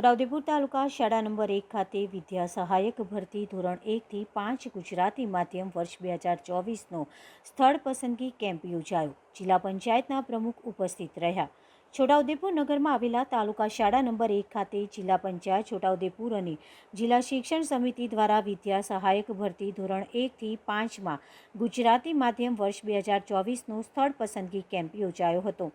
છોટાઉદેપુર તાલુકા શાળા નંબર એક ખાતે વિદ્યા સહાયક ભરતી ધોરણ એકથી પાંચ ગુજરાતી માધ્યમ વર્ષ બે હજાર ચોવીસનો સ્થળ પસંદગી કેમ્પ યોજાયો. જિલ્લા પંચાયતના પ્રમુખ ઉપસ્થિત રહ્યા. છોટાઉદેપુર નગરમાં આવેલા તાલુકા શાળા નંબર એક ખાતે જિલ્લા પંચાયત છોટાઉદેપુર અને જિલ્લા શિક્ષણ સમિતિ દ્વારા વિદ્યા સહાયક ભરતી ધોરણ એકથી પાંચમાં ગુજરાતી માધ્યમ વર્ષ બે હજાર ચોવીસનો સ્થળ પસંદગી કેમ્પ યોજાયો હતો.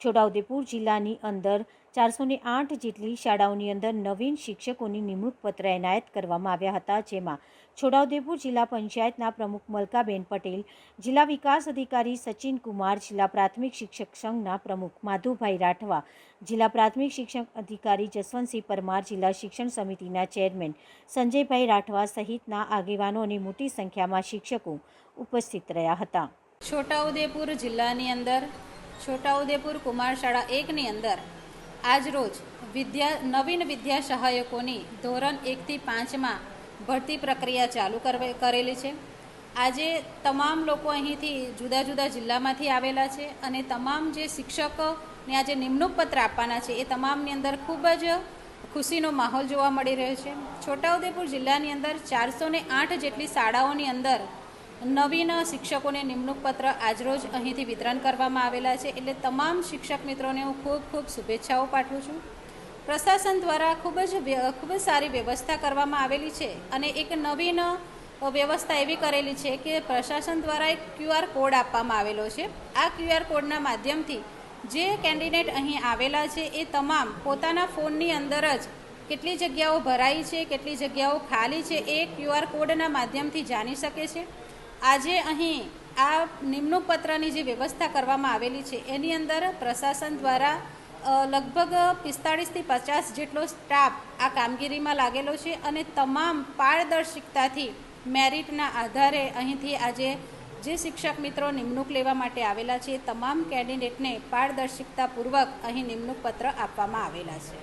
છોટાઉદેપુર જિલ્લાની અંદર ચારસો ને આઠ જેટલી શાળાઓની અંદર નવીન શિક્ષકોની નિમણૂક પત્ર એનાયત કરવામાં આવ્યા હતા, જેમાં છોટાઉદેપુર જિલ્લા પંચાયતના પ્રમુખ મલકાબેન પટેલ, જિલ્લા વિકાસ અધિકારી સચિન કુમાર જિલ્લા પ્રાથમિક શિક્ષક સંઘના પ્રમુખ માધુભાઈ રાઠવા, જિલ્લા પ્રાથમિક શિક્ષણ અધિકારી જસવંતસિંહ પરમાર, જિલ્લા શિક્ષણ સમિતિના ચેરમેન સંજયભાઈ રાઠવા સહિતના આગેવાનો અને મોટી સંખ્યામાં શિક્ષકો ઉપસ્થિત રહ્યા હતા. છોટાઉદેપુર જિલ્લાની અંદર છોટાઉદેપુર કુમાર શાળા એકની અંદર આજરોજ વિદ્યા, નવીન વિદ્યા સહાયકોની ધોરણ એકથી પાંચમાં ભરતી પ્રક્રિયા ચાલુ કરેલી છે. આજે તમામ લોકો અહીંથી જુદા જુદા જિલ્લામાંથી આવેલા છે અને તમામ જે શિક્ષકોને આજે નિમણૂક પત્ર આપવાના છે એ તમામની અંદર ખૂબ જ ખુશીનો માહોલ જોવા મળી રહ્યો છે. છોટાઉદેપુર જિલ્લાની અંદર ચારસો આઠ જેટલી શાળાઓની અંદર નવીન શિક્ષકોને નિમણૂક પત્ર આજરોજ અહીંથી વિતરણ કરવામાં આવેલા છે. એટલે તમામ શિક્ષક મિત્રોને હું ખૂબ ખૂબ શુભેચ્છાઓ પાઠવું છું. પ્રશાસન દ્વારા ખૂબ જ ખૂબ જ સારી વ્યવસ્થા કરવામાં આવેલી છે અને એક નવીન વ્યવસ્થા એવી કરેલી છે કે પ્રશાસન દ્વારા એક ક્યુઆર કોડ આપવામાં આવેલો છે. આ ક્યુઆર કોડના માધ્યમથી જે કેન્ડિડેટ અહીં આવેલા છે એ તમામ પોતાના ફોનની અંદર જ કેટલી જગ્યાઓ ભરાઈ છે, કેટલી જગ્યાઓ ખાલી છે એ ક્યુઆર કોડના માધ્યમથી જાણી શકે છે. આજે અહીં આ નિમણૂક પત્રની જે વ્યવસ્થા કરવામાં આવેલી છે, એની અંદર પ્રશાસન દ્વારા લગભગ પિસ્તાળીસથી પચાસ જેટલો સ્ટાફ આ કામગીરીમાં લાગેલો છે અને તમામ પારદર્શિકતાથી મેરિટના આધારે અહીંથી આજે જે શિક્ષક મિત્રો નિમણૂક લેવા માટે આવેલા છે, તમામ કેન્ડિડેટને પારદર્શિકતાપૂર્વક અહીં નિમણૂક પત્ર આપવામાં આવેલા છે.